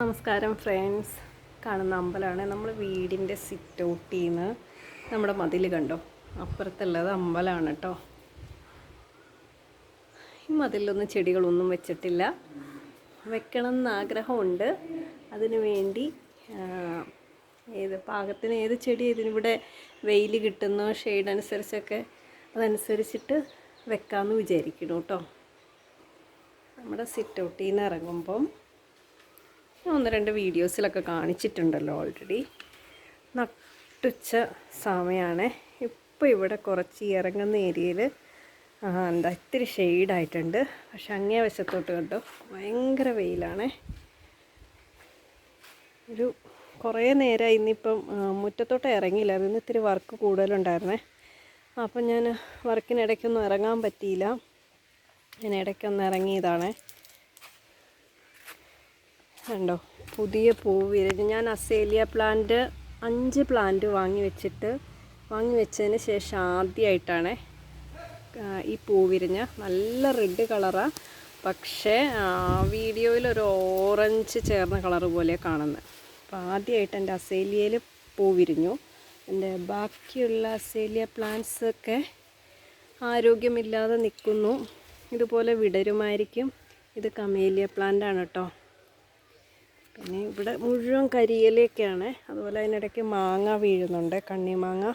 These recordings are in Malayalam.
നമസ്കാരം ഫ്രണ്ട്സ് കാണുന്ന അമ്പലമാണ് നമ്മൾ വീടിന്റെ സിറ്റ് ഔട്ടിൽ നിന്ന് നമ്മുടെ മതിൽ കണ്ടോ? അപ്പുറത്തുള്ളത് അമ്പലമാണ് കേട്ടോ ഈ മതിലൊന്നും ചെടികളൊന്നും വെച്ചിട്ടില്ല. വെക്കണം എന്ന് ആഗ്രഹമുണ്ട്. അതിനു വേണ്ടി ഏത് പാകത്തിന് ഏത് ചെടി ഇതിനിവിടെ വെയിൽ കിട്ടുന്നു ഷെയ്ഡ് അനുസരിച്ചൊക്കെ അതനുസരിച്ചിട്ട് വെക്കാമെന്ന് വിചാരിക്കുന്നു കേട്ടോ നമ്മുടെ സിറ്റ് ഔട്ടിൽ നിന്ന് ഇറങ്ങുമ്പം ഒന്ന് രണ്ട് വീഡിയോസിലൊക്കെ കാണിച്ചിട്ടുണ്ടല്ലോ ഓൾറെഡി നട്ടുച്ച സമയമാണ് ഇപ്പോൾ ഇവിടെ കുറച്ച് ഇറങ്ങുന്ന ഏരിയയിൽ എന്താ ഇത്തിരി ഷെയ്ഡായിട്ടുണ്ട് പക്ഷെ അങ്ങേ വശത്തോട്ട് കണ്ടോ ഭയങ്കര വെയിലാണ്. ഒരു കുറേ നേരമായി ഇന്നിപ്പം മുറ്റത്തോട്ട് ഇറങ്ങിയില്ല. അതിന് ഇത്തിരി വർക്ക് കൂടുതലുണ്ടായിരുന്നേ. അപ്പം ഞാൻ വർക്കിനിടയ്ക്കൊന്നും ഇറങ്ങാൻ പറ്റിയില്ല. ഞാൻ ഇടയ്ക്കൊന്ന് ഇറങ്ങിയതാണേ. കണ്ടോ? പുതിയ പൂ വിരിഞ്ഞ്. ഞാൻ അസേലിയ പ്ലാന്റ് അഞ്ച് പ്ലാന്റ് വാങ്ങി വെച്ചിട്ട് വാങ്ങി വെച്ചതിന് ശേഷം ആദ്യമായിട്ടാണ് ഈ പൂ വിരിഞ്ഞ. നല്ല റെഡ് കളറാണ് പക്ഷേ വീഡിയോയിൽ ഒരു ഓറഞ്ച് ചേർന്ന കളർ പോലെ കാണുന്നത് അപ്പോൾ ആദ്യമായിട്ട് എന്റെ അസേലിയയിൽ പൂ വിരിഞ്ഞു. എന്റെ ബാക്കിയുള്ള അസേലിയ പ്ലാന്റ്സ് ഒക്കെ ആരോഗ്യമില്ലാതെ നിൽക്കുന്നു. ഇതുപോലെ വിടരുമായിരിക്കും. ഇത് കമേലിയ പ്ലാന്റ് ആണ് കേട്ടോ. പിന്നെ ഇവിടെ മുഴുവൻ കരിയിലയൊക്കെയാണ്. അതുപോലെ അതിനിടയ്ക്ക് മാങ്ങ വീഴുന്നുണ്ട്. കണ്ണിമാങ്ങ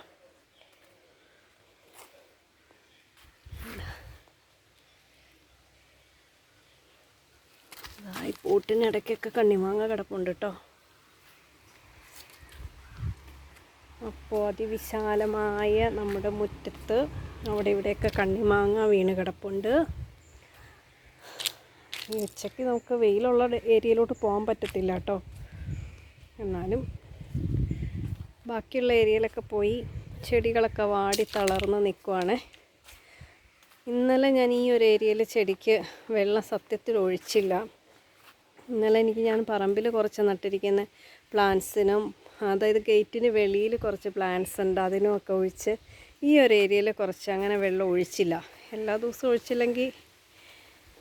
ഈ പൂട്ടിനിടയ്ക്കൊക്കെ കണ്ണിമാങ്ങ കിടപ്പുണ്ട് കേട്ടോ. അപ്പോൾ അതിവിശാലമായ നമ്മുടെ മുറ്റത്ത് അവിടെ ഇവിടെയൊക്കെ കണ്ണിമാങ്ങ വീണ് കിടപ്പുണ്ട്. ഈ ഉച്ചയ്ക്ക് നമുക്ക് വെയിലുള്ള ഏരിയയിലോട്ട് പോകാൻ പറ്റത്തില്ല കേട്ടോ. എന്നാലും ബാക്കിയുള്ള ഏരിയയിലൊക്കെ പോയി ചെടികളൊക്കെ വാടി തളർന്ന് നിൽക്കുവാണ് ഇന്നലെ ഞാൻ ഈ ഒരു ഏരിയയിൽ ചെടിക്ക് വെള്ളം സത്യത്തിൽ ഒഴിച്ചില്ല. ഇന്നലെ എനിക്ക് ഞാൻ പറമ്പിൽ കുറച്ച് നട്ടിരിക്കുന്ന പ്ലാന്റ്സിനും അതായത് ഗേറ്റിന് വെളിയിൽ കുറച്ച് പ്ലാന്റ്സ് ഉണ്ട് അതിനുമൊക്കെ ഒഴിച്ച് ഈ ഒരു ഏരിയയിൽ കുറച്ച് അങ്ങനെ വെള്ളം ഒഴിച്ചില്ല. എല്ലാ ദിവസവും ഒഴിച്ചില്ലെങ്കിൽ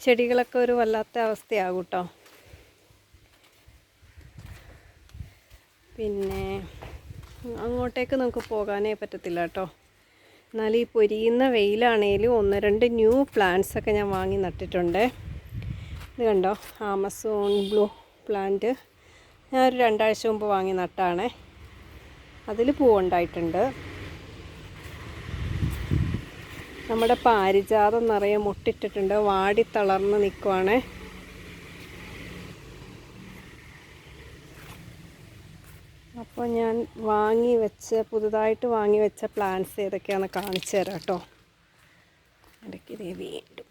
ചെടികളൊക്കെ ഒരു വല്ലാത്ത അവസ്ഥയാകും കേട്ടോ പിന്നെ അങ്ങോട്ടേക്ക് നമുക്ക് പോകാനേ പറ്റത്തില്ല കേട്ടോ എന്നാൽ ഈ പൊരിയുന്ന വെയിലാണേലും ഒന്ന് രണ്ട് ന്യൂ പ്ലാന്റ്സ് ഒക്കെ ഞാൻ വാങ്ങി നട്ടിട്ടുണ്ട്. ഇത് കണ്ടോ? Amazon blue plant. ഞാൻ ഒരു രണ്ടാഴ്ച മുമ്പ് വാങ്ങി നട്ടാണേ. അതിൽ പൂവുണ്ടായിട്ടുണ്ട്. നമ്മുടെ പാരിജാതം നിറയെ മുട്ടിട്ടിട്ടുണ്ട്. വാടി തളർന്ന് നിൽക്കുവാണേ അപ്പോൾ ഞാൻ വാങ്ങി വെച്ച് പുതുതായിട്ട് വാങ്ങി വെച്ച പ്ലാന്റ്സ് ഏതൊക്കെയാണെന്ന് കാണിച്ചു തരാം കേട്ടോ. ഇടയ്ക്ക് ദേ വീണ്ടും.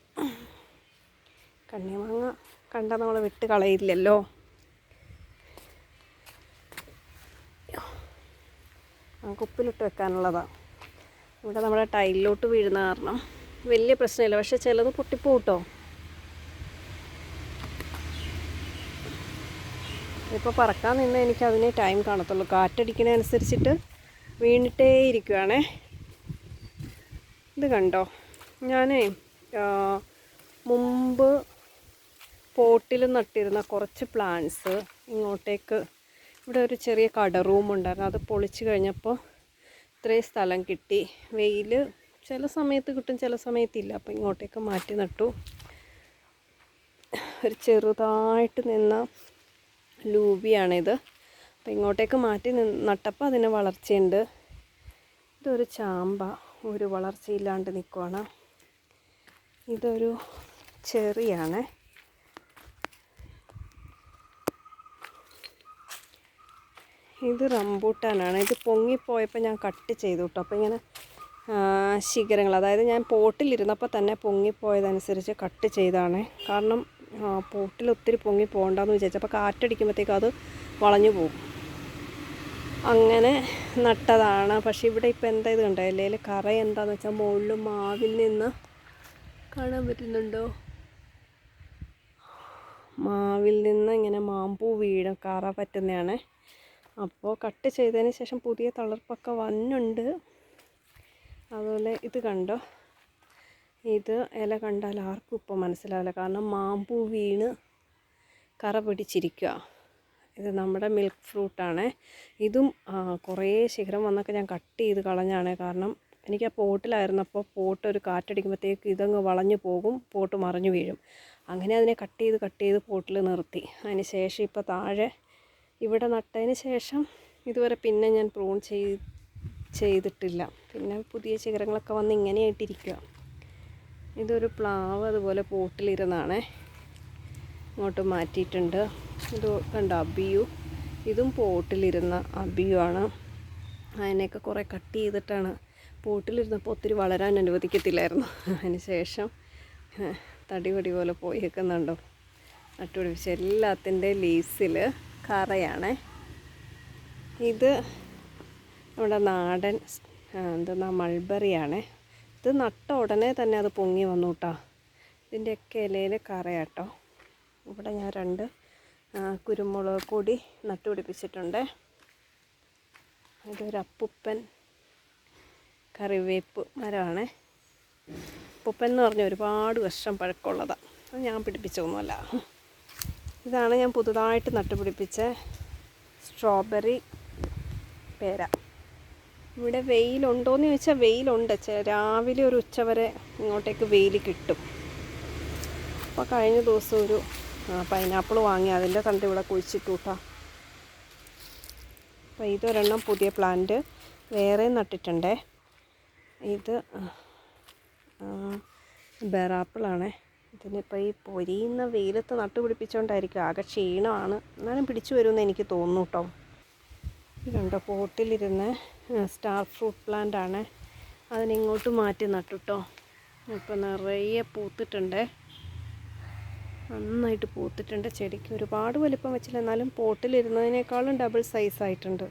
കണ്ണിമാങ്ങ കണ്ടാൽ നമ്മൾ വിട്ട് കളയില്ലല്ലോ. കുപ്പിലിട്ട് വെക്കാനുള്ളതാണ് ഇവിടെ നമ്മുടെ ടൈലിലോട്ട് വീഴുന്ന കാരണം വലിയ പ്രശ്നമില്ല. പക്ഷെ ചിലത് പൊട്ടിപ്പോട്ടോ. ഇപ്പോൾ പറക്കാൻ നിന്ന് എനിക്ക് അതിനെ ടൈം കാണത്തുള്ളൂ. കാറ്റടിക്കുന്നതനുസരിച്ചിട്ട് വീണിട്ടേ ഇരിക്കുവാണേ. ഇത് കണ്ടോ? ഞാനേ മുമ്പ് പോട്ടിൽ നട്ടിരുന്ന കുറച്ച് പ്ലാന്റ്സ് ഇങ്ങോട്ടേക്ക്. ഇവിടെ ഒരു ചെറിയ കട റൂം ഉണ്ടായിരുന്നു. അത് പൊളിച്ച് കഴിഞ്ഞപ്പോൾ ഇത്രയും സ്ഥലം കിട്ടി. വെയിൽ ചില സമയത്ത് കിട്ടും ചില സമയത്തില്ല അപ്പോൾ ഇങ്ങോട്ടേക്ക് മാറ്റി നട്ടു. ഒരു ചെറുതായിട്ട് നിന്ന ലൂബിയാണിത്. അപ്പോൾ ഇങ്ങോട്ടേക്ക് മാറ്റി നട്ടപ്പോൾ അതിന് വളർച്ചയുണ്ട്. ഇതൊരു ചാമ്പ ഒരു വളർച്ചയില്ലാണ്ട് നിൽക്കുവാണ് ഇതൊരു ചെറിയാണ്. ഇത് റംബൂട്ടാനാണ്. ഇത് പൊങ്ങിപ്പോയപ്പോൾ ഞാൻ കട്ട് ചെയ്തു കേട്ടോ അപ്പോൾ ഇങ്ങനെ ശിഖരങ്ങൾ അതായത് ഞാൻ പോട്ടിലിരുന്നപ്പോൾ തന്നെ പൊങ്ങിപ്പോയതനുസരിച്ച് കട്ട് ചെയ്താണ്. കാരണം പോട്ടിൽ ഒത്തിരി പൊങ്ങി പോകണ്ടെന്ന് വിചാരിച്ചു അപ്പോൾ കാറ്റടിക്കുമ്പോഴത്തേക്കും അത് വളഞ്ഞു പോകും. അങ്ങനെ നട്ടതാണ്. പക്ഷേ ഇവിടെ ഇപ്പോൾ എന്താ ഇത് കണ്ടോ? കറ എന്താണെന്ന് വെച്ചാൽ മുകളിൽ മാവിൽ നിന്ന് കാണാൻ പറ്റുന്നുണ്ടോ? മാവിൽ നിന്ന് ഇങ്ങനെ മാമ്പൂ വീഴും കറ പറ്റുന്നതാണ്. അപ്പോൾ കട്ട് ചെയ്തതിന് ശേഷം പുതിയ തളർപ്പൊക്കെ വന്നുണ്ട് അതുപോലെ ഇത് കണ്ടോ? ഇത് ഇല കണ്ടാൽ ആർക്കും ഇപ്പോൾ മനസ്സിലാവില്ല. കാരണം മാമ്പൂ വീണ് കറ പിടിച്ചിരിക്കുക ഇത് നമ്മുടെ മിൽക്ക് ഫ്രൂട്ടാണ് ഇതും കുറേ ശിഖരം വന്നൊക്കെ ഞാൻ കട്ട് ചെയ്ത് കളഞ്ഞാണ്. കാരണം എനിക്ക് ആ പോട്ടിലായിരുന്നപ്പോൾ പോട്ട് ഒരു കാറ്റടിക്കുമ്പോഴത്തേക്ക് ഇതങ്ങ് വളഞ്ഞു പോകും പോട്ട് മറിഞ്ഞു വീഴും. അങ്ങനെ അതിനെ കട്ട് ചെയ്ത് കട്ട് ചെയ്ത് പോട്ടിൽ നിർത്തി. അതിന് ശേഷം ഇപ്പോൾ താഴെ ഇവിടെ നട്ടതിന് ശേഷം ഇതുവരെ പിന്നെ ഞാൻ പ്രൂൺ ചെയ് ചെയ്തിട്ടില്ല. പിന്നെ പുതിയ ശിഖരങ്ങളൊക്കെ വന്ന് ഇങ്ങനെയായിട്ടിരിക്കുക ഇതൊരു പ്ലാവ് അതുപോലെ പോട്ടിലിരുന്നാണ്. ഇങ്ങോട്ട് മാറ്റിയിട്ടുണ്ട്. ഇത് കണ്ട? അബിയു. ഇതും പോട്ടിലിരുന്ന അബിയു ആണ് അതിനെയൊക്കെ കുറേ കട്ട് ചെയ്തിട്ടാണ് പോട്ടിലിരുന്നപ്പോൾ ഒത്തിരി വളരാൻ അനുവദിക്കത്തില്ലായിരുന്നു. അതിന് ശേഷം തടിപടി പോലെ പോയേക്കുന്നുണ്ടോ? നട്ടുപിടിപ്പിച്ച്. എല്ലാത്തിന്റെ ലീസിൽ കറയാണേ. ഇത് നമ്മുടെ നാടൻ എന്താ മൾബറിയാണ്. ഇത് നട്ട ഉടനെ തന്നെ അത് പൊങ്ങി വന്നു കേട്ടോ ഇതിന്റെയൊക്കെ ഇലയിൽ കറയാട്ടോ. ഇവിടെ ഞാൻ രണ്ട് കുരുമുളക് പൊടി നട്ടുപിടിപ്പിച്ചിട്ടുണ്ട് ഇതൊരു അപ്പുപ്പൻ കറിവേപ്പ് മരമാണ്. അപ്പുപ്പൻ എന്ന് പറഞ്ഞാൽ ഒരുപാട് വർഷം പഴക്കമുള്ളതാണ് അത് ഞാൻ പിടിപ്പിച്ചതൊന്നുമല്ല. ഇതാണ് ഞാൻ പുതുതായിട്ട് നട്ടുപിടിപ്പിച്ച സ്ട്രോബെറി പേര. ഇവിടെ വെയിലുണ്ടോയെന്ന് ചോദിച്ചാൽ വെയിലുണ്ട്. രാവിലെ ഒരു ഉച്ച വരെ ഇങ്ങോട്ടേക്ക് വെയിൽ കിട്ടും. അപ്പോൾ കഴിഞ്ഞ ദിവസം ഒരു പൈനാപ്പിൾ വാങ്ങി. അതിന്റെ തണ്ട് ഇവിടെ കുഴിച്ചിട്ടു കേട്ടോ അപ്പോൾ ഇതൊരെണ്ണം പുതിയ പ്ലാന്റ്. വേറെ നട്ടിട്ടുണ്ടേ. ഇത് ബെറാപ്പിളാണ്. ഇതിനിപ്പോൾ ഈ പൊരിയുന്ന വെയിലത്ത് നട്ടുപിടിപ്പിച്ചുകൊണ്ടായിരിക്കും ആകെ ക്ഷീണമാണ്. എന്നാലും പിടിച്ചു വരുമെന്ന് എനിക്ക് തോന്നുന്നു കേട്ടോ ഇതുണ്ട് പോട്ടിലിരുന്ന് സ്റ്റാർ ഫ്രൂട്ട് പ്ലാന്റ് ആണ്. അതിനിങ്ങോട്ട് മാറ്റി നട്ടുട്ടോ ഇപ്പം നിറയെ പൂത്തിട്ടുണ്ട്. നന്നായിട്ട് പൂത്തിട്ടുണ്ട്. ചെടിക്ക് ഒരുപാട് വലിപ്പം വെച്ചില്ല. എന്നാലും പോട്ടിലിരുന്നതിനേക്കാളും ഡബിൾ സൈസ് ആയിട്ടുണ്ട്.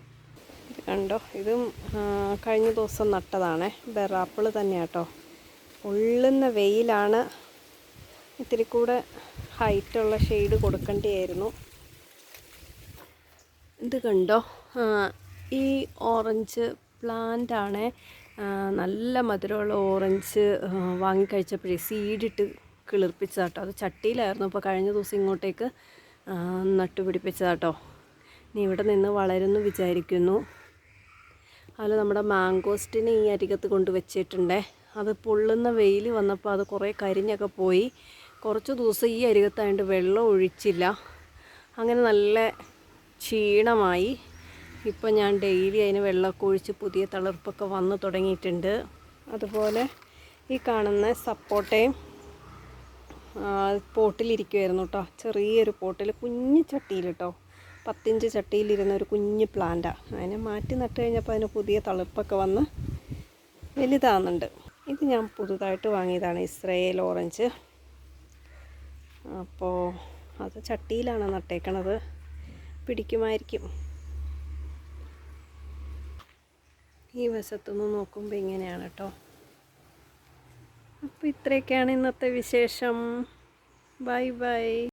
കണ്ടോ ഇതും കഴിഞ്ഞ ദിവസം നട്ടതാണ്. ബെറാപ്പിൾ തന്നെയാട്ടോ ഉള്ളുന്ന വെയിലാണ് ഇത്തിരി കൂടെ ഹൈറ്റുള്ള ഷെയ്ഡ് കൊടുക്കേണ്ടിയായിരുന്നു. ഇത് കണ്ടോ? ഈ ഓറഞ്ച് പ്ലാന്റ് ആണ്. നല്ല മധുരമുള്ള ഓറഞ്ച് വാങ്ങിക്കഴിച്ചപ്പോഴേ സീഡിട്ട് കിളിർപ്പിച്ചതാട്ടോ അത് ചട്ടിയിലായിരുന്നു. അപ്പോൾ കഴിഞ്ഞ ദിവസം ഇങ്ങോട്ടേക്ക് നട്ടുപിടിപ്പിച്ചതാട്ടോ ഇനി ഇവിടെ നിന്ന് വളരുന്ന് വിചാരിക്കുന്നു. അതിൽ നമ്മുടെ മാങ്കോസ്റ്റിനെ ഈ അരികത്ത് കൊണ്ട് വെച്ചിട്ടുണ്ടേ. അത് പൊള്ളുന്ന വെയിൽ വന്നപ്പോൾ അത് കുറേ കരിഞ്ഞൊക്കെ പോയി. കുറച്ച് ദിവസം ഈ അരികത്തായിട്ട് വെള്ളം ഒഴിച്ചില്ല. അങ്ങനെ നല്ല ക്ഷീണമായി. ഇപ്പം ഞാൻ ഡെയിലി അതിന് വെള്ളമൊക്കെ ഒഴിച്ച് പുതിയ തളിർപ്പൊക്കെ വന്ന് തുടങ്ങിയിട്ടുണ്ട്. അതുപോലെ ഈ കാണുന്ന സപ്പോട്ടയും പോട്ടിലിരിക്കുമായിരുന്നു കേട്ടോ ചെറിയൊരു പോട്ടിൽ കുഞ്ഞു ചട്ടിയിൽ കേട്ടോ പത്തിഞ്ച് ചട്ടിയിലിരുന്ന ഒരു കുഞ്ഞ് പ്ലാന്റാണ് അതിനെ മാറ്റി നട്ട് കഴിഞ്ഞപ്പോൾ അതിന് പുതിയ തളിർപ്പൊക്കെ വന്ന് വലുതാകുന്നുണ്ട് ഇത് ഞാൻ പുതുതായിട്ട് വാങ്ങിയതാണ് ഇസ്രയേൽ ഓറഞ്ച്. അപ്പോൾ അത് ചട്ടിയിലാണ് നട്ടേക്കണത്. പിടിക്കുമായിരിക്കും. ഈ വശത്തുനിന്ന് നോക്കുമ്പോൾ ഇങ്ങനെയാണ് കേട്ടോ അപ്പോൾ ഇത്രയൊക്കെയാണ് ഇന്നത്തെ വിശേഷം. Bye bye.